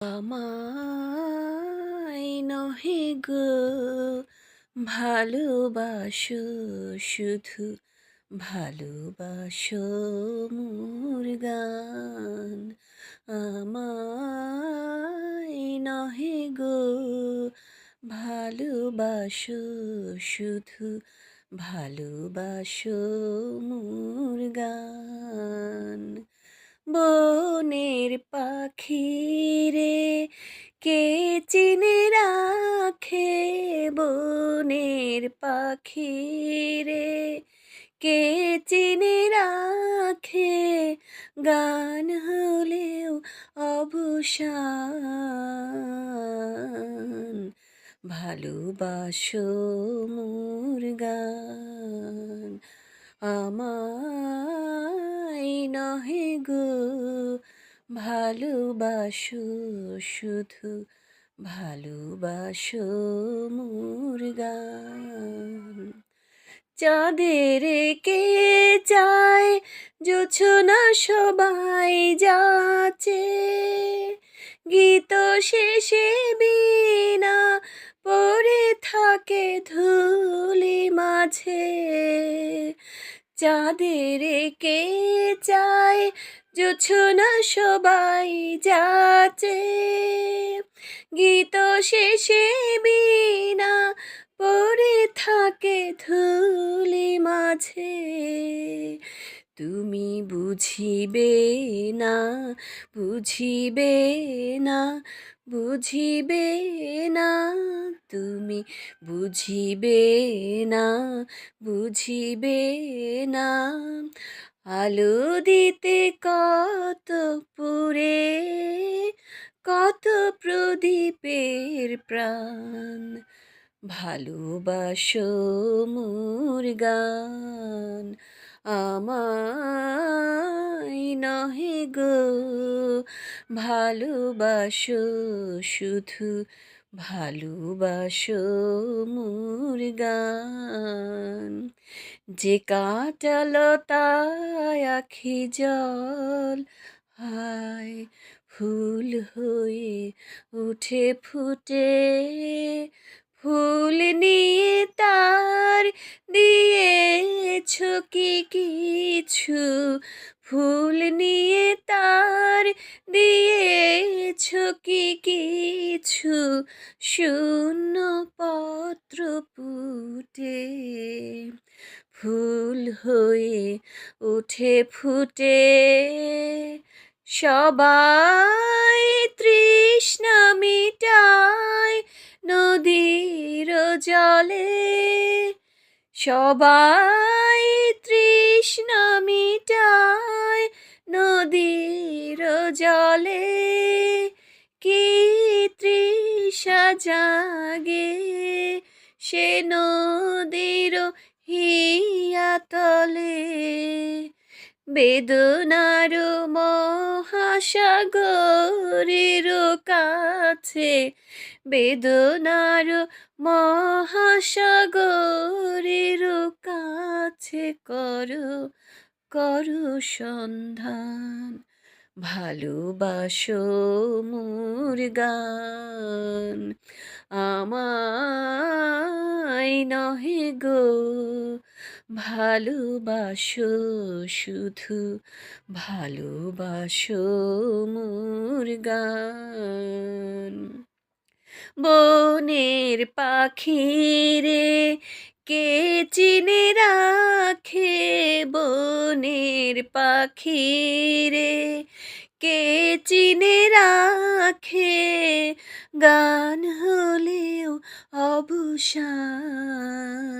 আমায় নহে গো, ভালোবাসো শুধু ভালোবাসো মোর গান। আমায় নহে গো, ভালোবাসো শুধু ভালোবাসো মোর গান। বনের পাখি বনের পাখি রে কে চিনে রাখে? গান হলেও অবসান। ভালোবাসো মোর গান। আমায় নহে গো, ভালোবাসো শুধু ভালোবাসো মোর গান চাঁদের কে চায় জোছনা সবাই যাচ্ছে। গীত শেষে বিনা পড়ে থাকে ধুলি মাঝে। চাঁদের কে চায় জোছনা সবাই যাচ্ছে। গীত শেষে বিনা পড়ে থাকে ধুলি মাঝে। তুমি বুঝিবে না বুঝিবে না বুঝিবে না। তুমি বুঝিবে না বুঝিবে না। আলো দিতে কত পুরে কত প্রদীপের প্রাণ, ভালোবাসো মোর গান আমায় নহে গো, ভালোবাসো শুধু, ভালোবাসো মোর গান যে কাঁটালতায় আখি জল, হায় ফুল হয়ে উঠে ফুটে, ফুল নিয়ে তার দিয়েছ কি কিছু? ফুল নিয়ে তার দিয়েছ কি কিছু? শূন্য পত্র পুটে, ফুল হয়ে উঠে ফুটে সবাই তৃষ্ণা মিটায় নদীর জলে। সবাই তৃষ্ণা মিটায় নদীর জলে। কি তৃষা জাগে সে নদীর হিয়াতলে বেদনার মহাসাগরের কাছে, বেদনার মহাসাগরের কাছে করো করো সন্ধান। ভালোবাসো মোর গান, আমায় নহে গো ভালোবাসো শুধু, ভালোবাসো মোর গান। বনের পাখি রে কে চিনে রাখে বনের পাখি রে কে চিনে রাখে গান হলেও অবসান?